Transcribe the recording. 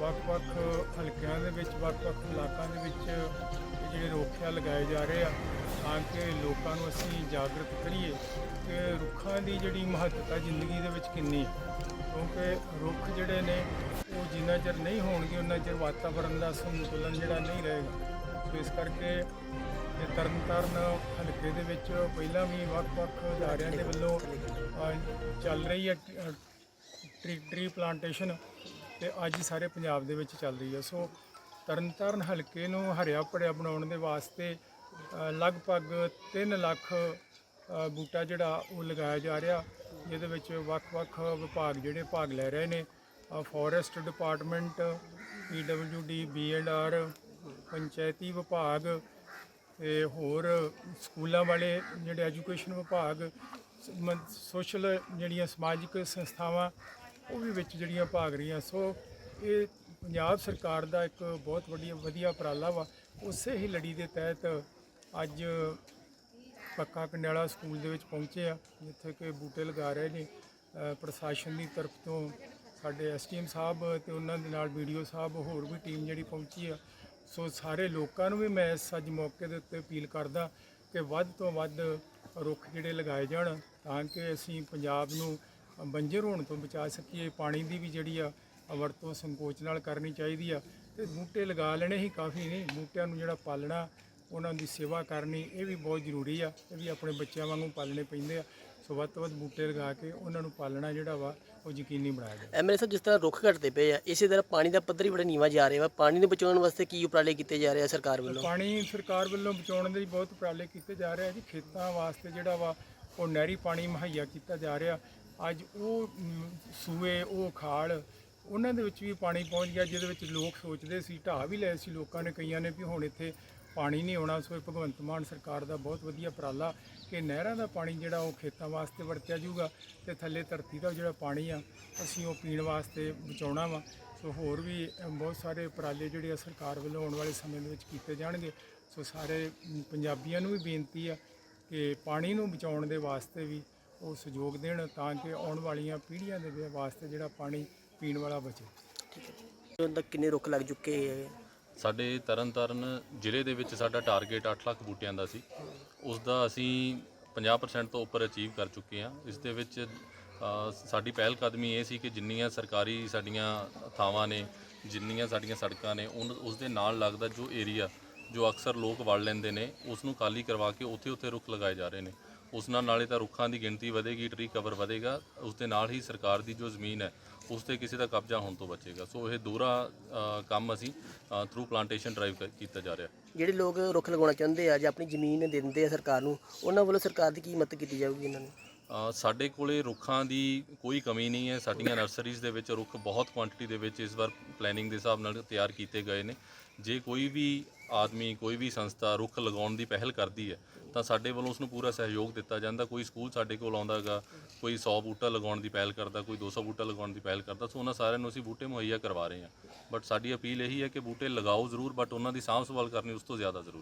ਵੱਖ-ਵੱਖ ਹਲਕਿਆਂ ਦੇ ਵਿੱਚ, ਵੱਖ-ਵੱਖ ਇਲਾਕਿਆਂ ਦੇ ਵਿੱਚ ਇਹ ਜਿਹੜੇ ਰੋਕਿਆ ਲਗਾਏ ਜਾ ਰਹੇ ਆ, ਤਾਂ ਕਿ ਲੋਕਾਂ ਨੂੰ ਅਸੀਂ ਜਾਗਰਤ ਕਰੀਏ ਕਿ ਰੁੱਖਾਂ ਦੀ ਜਿਹੜੀ ਮਹੱਤਤਾ ਜ਼ਿੰਦਗੀ ਦੇ ਵਿੱਚ ਕਿੰਨੀ ਕਿਉਂਕਿ ਰੁੱਖ ਜਿਹੜੇ ਨੇ, ਉਹ ਜਿੰਨਾ ਚਿਰ ਨਹੀਂ ਹੋਣਗੇ ਉਹਨਾਂ ਚਿਰ ਵਾਤਾਵਰਣ ਦਾ ਸੰਤੁਲਨ ਜਿਹੜਾ ਨਹੀਂ ਰਹੇਗਾ। ਸੋ ਇਸ ਕਰਕੇ ਇਹ ਤਰਨਤਾਰਨ ਹਲਕੇ ਦੇ ਵਿੱਚ ਪਹਿਲਾਂ ਵੀ ਵੱਖ-ਵੱਖ ਅਦਾਰਿਆਂ ਦੇ ਵੱਲੋਂ ਚੱਲ ਰਹੀ ਹੈ ਟ੍ਰੀ, ਟਰੀ ਪਲਾਂਟੇਸ਼ਨ ਤੇ ਅੱਜ ਹੀ ਸਾਰੇ ਪੰਜਾਬ ਦੇ ਵਿੱਚ ਚੱਲ ਰਹੀ ਹੈ। ਸੋ ਤਰਨਤਾਰਨ ਹਲਕੇ ਨੂੰ ਹਰਿਆ ਭਰਿਆ ਬਣਾਉਣ ਦੇ ਵਾਸਤੇ ਲਗਭਗ 3 ਲੱਖ ਬੂਟਾ ਜਿਹੜਾ ਉਹ ਲਗਾਇਆ ਜਾ ਰਿਹਾ, ਜਿਹਦੇ ਵਿੱਚ ਵੱਖ-ਵੱਖ ਵਿਭਾਗ ਜਿਹੜੇ ਭਾਗ ਲੈ ਰਹੇ ਨੇ। ਫੋਰੈਸਟ ਡਿਪਾਰਟਮੈਂਟ ਪੀਡਬਲਯੂਡੀ ਬੀਐਂਡਆਰ ਪੰਚਾਇਤੀ ਵਿਭਾਗ ਤੇ ਹੋਰ ਸਕੂਲਾਂ ਵਾਲੇ ਜਿਹੜੇ ਐਜੂਕੇਸ਼ਨ ਵਿਭਾਗ ਸੋਸ਼ਲ ਜਿਹੜੀਆਂ ਸਮਾਜਿਕ ਸੰਸਥਾਵਾਂ ਉਹ ਵੀ ਵਿੱਚ ਜਿਹੜੀਆਂ ਭਾਗ ਰਹੀਆਂ, ਸੋ ਇਹ ਪੰਜਾਬ ਸਰਕਾਰ ਦਾ ਇੱਕ ਬਹੁਤ ਵੱਡੀ, ਵਧੀਆ ਉਪਰਾਲਾ ਵਾ। ਉਸੇ ਹੀ ਲੜੀ ਦੇ ਤਹਿਤ ਅੱਜ ਪੱਕਾ ਕੰਡਿਆਲਾ ਸਕੂਲ ਦੇ ਵਿੱਚ ਪਹੁੰਚੇ ਆ, ਜਿੱਥੇ ਕਿ ਬੂਟੇ ਲਗਾ ਰਹੇ ਨੇ। ਪ੍ਰਸ਼ਾਸਨ ਦੀ ਤਰਫ ਤੋਂ ਸਾਡੇ ਐਸਟੀਐਮ ਸਾਹਿਬ ਤੇ ਉਹਨਾਂ ਦੇ ਨਾਲ ਵੀਡੀਓ ਸਾਹਿਬ, ਹੋਰ ਵੀ ਟੀਮ ਜਿਹੜੀ ਪਹੁੰਚੀ ਆ। ਸੋ ਸਾਰੇ ਲੋਕਾਂ ਨੂੰ ਵੀ ਮੈਂ ਇਸ ਅੱਜ ਮੌਕੇ ਦੇ ਉੱਤੇ ਅਪੀਲ ਕਰਦਾ ਕਿ ਵੱਧ ਤੋਂ ਵੱਧ ਰੁੱਖ ਜਿਹੜੇ ਲਗਾਏ ਜਾਣ, ਤਾਂ ਕਿ ਅਸੀਂ ਪੰਜਾਬ ਨੂੰ ਬੰਜਰ ਹੋਣ ਤੋਂ ਬਚਾ ਸਕੀਏ ਪਾਣੀ ਦੀ ਵੀ ਜਿਹੜੀ ਆ ਵਰਤੋਂ ਸੰਕੋਚ ਨਾਲ ਕਰਨੀ ਚਾਹੀਦੀ ਆ। ਤੇ ਬੂਟੇ ਲਗਾ ਲੈਣੇ ਹੀ ਕਾਫੀ ਨਹੀਂ ਬੂਟਿਆਂ ਨੂੰ ਜਿਹੜਾ ਪਾਲਣਾ ਉਹਨਾਂ ਦੀ ਸੇਵਾ ਕਰਨੀ ਇਹ ਵੀ ਬਹੁਤ ਜ਼ਰੂਰੀ ਆ। ਇਹ ਵੀ ਆਪਣੇ ਬੱਚਿਆਂ ਵਾਂਗੂ ਪਾਲਣੇ ਪੈਂਦੇ ਆ। ਸੋ ਵੱਧ ਤੋਂ ਵੱਧ ਬੂਟੇ ਲਗਾ ਕੇ ਉਹਨਾਂ ਨੂੰ ਪਾਲਣਾ ਜਿਹੜਾ ਵਾ ਉਹ ਯਕੀਨੀ ਬਣਾਇਆ ਜਾਵੇ। ਐਮਐਲਏ ਸਾਹਿਬ ਜਿਸ ਤਰ੍ਹਾਂ ਰੁੱਖ ਘਟਦੇ ਪਏ ਆ ਇਸੇ ਤਰ੍ਹਾਂ ਪਾਣੀ ਦਾ ਪੱਧਰ ਵੀ ਬੜਾ ਨੀਵਾ ਜਾ ਰਿਹਾ ਵਾ। ਪਾਣੀ ਨੂੰ ਬਚਾਉਣ ਵਾਸਤੇ ਕੀ ਉਪਰਾਲੇ ਕੀਤੇ ਜਾ ਰਹੇ ਆ ਸਰਕਾਰ ਵੱਲੋਂ? ਪਾਣੀ ਸਰਕਾਰ ਵੱਲੋਂ ਬਚਾਉਣ ਦੇ ਲਈ ਬਹੁਤ ਉਪਰਾਲੇ ਕੀਤੇ ਜਾ ਰਹੇ ਆ ਜੀ। ਖੇਤਾਂ ਵਾਸਤੇ ਜਿਹੜਾ ਵਾ ਉਹ ਨਹਿਰੀ ਪਾਣੀ ਮੁਹੱਈਆ ਕੀਤਾ ਜਾ ਰਿਹਾ। ਅੱਜ ਉਹ ਸੂਏ, ਉਹ ਖਾਲ, ਉਹਨਾਂ ਦੇ ਵਿੱਚ ਵੀ ਪਾਣੀ ਪਹੁੰਚ ਗਿਆ, ਜਿਹਦੇ ਵਿੱਚ ਲੋਕ ਸੋਚਦੇ ਸੀ, ਢਾਹ ਵੀ ਲਏ ਸੀ ਲੋਕਾਂ ਨੇ, ਕਈਆਂ ਨੇ ਵੀ ਹੁਣ ਇੱਥੇ ਪਾਣੀ ਨਹੀਂ ਆਉਣਾ। ਸੋ ਇਹ ਭਗਵੰਤ ਮਾਨ ਸਰਕਾਰ ਦਾ ਬਹੁਤ ਵਧੀਆ ਉਪਰਾਲਾ ਕਿ ਨਹਿਰਾਂ ਦਾ ਪਾਣੀ ਜਿਹੜਾ ਉਹ ਖੇਤਾਂ ਵਾਸਤੇ ਵਰਤਿਆ ਜਾਊਗਾ ਤੇ ਥੱਲੇ ਧਰਤੀ ਦਾ ਜਿਹੜਾ ਪਾਣੀ ਆ, ਅਸੀਂ ਉਹ ਪੀਣ ਵਾਸਤੇ ਬਚਾਉਣਾ ਵਾ। ਸੋ ਹੋਰ ਵੀ ਬਹੁਤ ਸਾਰੇ ਉਪਰਾਲੇ ਜਿਹੜੇ ਆ ਸਰਕਾਰ ਵੱਲੋਂ ਆਉਣ ਵਾਲੇ ਸਮੇਂ ਦੇ ਵਿੱਚ ਕੀਤੇ ਜਾਣਗੇ। ਸੋ ਸਾਰੇ ਪੰਜਾਬੀਆਂ ਨੂੰ ਵੀ ਬੇਨਤੀ ਆ ਕਿ ਪਾਣੀ ਨੂੰ ਬਚਾਉਣ ਦੇ ਵਾਸਤੇ ਵੀ ਉਹ ਸਹਿਯੋਗ ਦੇਣ ਤਾਂ ਕਿ ਆਉਣ ਵਾਲੀਆਂ ਪੀੜ੍ਹੀਆਂ ਦੇ ਵਾਸਤੇ ਜਿਹੜਾ ਪਾਣੀ ਪੀਣ ਵਾਲਾ ਬਚੇ। ਹੁਣ ਤੱਕ ਕਿੰਨੇ ਰੁੱਖ ਲੱਗ ਚੁੱਕੇ ਹੈ ਸਾਡੇ ਤਰਨਤਾਰਨ ਜ਼ਿਲ੍ਹੇ ਦੇ ਵਿੱਚ ਸਾਡਾ ਟਾਰਗੇਟ 8 ਲੱਖ ਬੂਟਿਆਂ ਦਾ ਸੀ। ਉਸ ਦਾ ਅਸੀਂ 50% ਤੋਂ ਉੱਪਰ ਅਚੀਵ ਕਰ ਚੁੱਕੇ ਹਾਂ। ਇਸ ਦੇ ਵਿੱਚ ਸਾਡੀ ਪਹਿਲ ਕਦਮੀ ਇਹ ਸੀ ਕਿ ਜਿੰਨੀਆਂ ਸਰਕਾਰੀ ਸਾਡੀਆਂ ਥਾਵਾਂ ਨੇ ਜਿੰਨੀਆਂ ਸਾਡੀਆਂ ਸੜਕਾਂ ਨੇ ਉਸ ਦੇ ਨਾਲ ਲੱਗਦਾ ਜੋ ਏਰੀਆ ਜੋ ਅਕਸਰ ਲੋਕ ਵੜ ਲੈਂਦੇ ਨੇ ਉਸ ਨੂੰ ਖਾਲੀ ਕਰਵਾ ਕੇ ਉੱਥੇ ਉੱਥੇ ਰੁੱਖ ਲਗਾਏ ਜਾ ਰਹੇ ਨੇ। ਉਸ ਨਾਲ ਨਾਲੇ ਤਾਂ ਰੁੱਖਾਂ ਦੀ ਗਿਣਤੀ ਵਧੇਗੀ ਟਰੀ ਕਵਰ ਵਧੇਗਾ, ਉਸ ਦੇ ਨਾਲ ਹੀ ਸਰਕਾਰ ਦੀ ਜੋ ਜ਼ਮੀਨ ਹੈ, ਉਸ ਤੇ ਕਿਸੇ ਦਾ ਕਬਜ਼ਾ ਹੋਣ ਤੋਂ ਬਚੇਗਾ। ਸੋ ਇਹ ਦੋਹਰਾ ਕੰਮ ਅਸੀਂ ਥਰੂ ਪਲਾਂਟੇਸ਼ਨ ਡਰਾਈਵ ਕੀਤਾ ਜਾ ਰਿਹਾ। ਜਿਹੜੇ ਲੋਕ ਰੁੱਖ ਲਗਾਉਣਾ ਚਾਹੁੰਦੇ ਆ ਜਾਂ ਆਪਣੀ ਜ਼ਮੀਨ ਦਿੰਦੇ ਆ ਸਰਕਾਰ ਨੂੰ, ਉਹਨਾਂ ਵੱਲੋਂ ਸਰਕਾਰ ਦੀ ਕੀ ਮਦਦ ਕੀਤੀ ਜਾਊਗੀ ਇਹਨਾਂ ਨੂੰ? ਸਾਡੇ ਕੋਲੇ ਰੁੱਖਾਂ ਦੀ ਕੋਈ ਕਮੀ ਨਹੀਂ ਹੈ। ਸਾਡੀਆਂ ਨਰਸਰੀਜ਼ ਦੇ ਵਿੱਚ ਰੁੱਖ ਬਹੁਤ ਕੁਆਂਟੀਟੀ ਦੇ ਵਿੱਚ ਇਸ ਵਾਰ ਪਲੈਨਿੰਗ ਦੇ ਹਿਸਾਬ ਨਾਲ ਤਿਆਰ ਕੀਤੇ ਗਏ ਨੇ। ਜੇ ਕੋਈ ਵੀ ਆਦਮੀ, ਕੋਈ ਵੀ ਸੰਸਥਾ ਰੁੱਖ ਲਗਾਉਣ ਦੀ ਪਹਿਲ ਕਰਦੀ ਹੈ, ਤਾਂ ਸਾਡੇ ਵੱਲੋਂ ਉਸ ਨੂੰ ਪੂਰਾ ਸਹਿਯੋਗ ਦਿੱਤਾ ਜਾਂਦਾ। ਕੋਈ ਸਕੂਲ ਸਾਡੇ ਕੋਲ ਆਉਂਦਾ ਹੈਗਾ ਕੋਈ 100 ਬੂਟਾ ਲਗਾਉਣ ਦੀ ਪਹਿਲ ਕਰਦਾ, ਕੋਈ 200 ਬੂਟਾ ਲਗਾਉਣ ਦੀ ਪਹਿਲ ਕਰਦਾ, ਸੋ ਉਹਨਾਂ ਸਾਰਿਆਂ ਨੂੰ ਅਸੀਂ ਬੂਟੇ ਮੁਹੱਈਆ ਕਰਵਾ ਰਹੇ ਹਾਂ। ਬਟ ਸਾਡੀ ਅਪੀਲ ਇਹੀ ਹੈ ਕਿ ਬੂਟੇ ਲਗਾਓ ਜ਼ਰੂਰ ਬਟ ਉਹਨਾਂ ਦੀ ਸਾਂਭ ਸੰਭਾਲ ਕਰਨੀ ਉਸ ਤੋਂ ਜ਼ਿਆਦਾ ਜ਼ਰੂਰੀ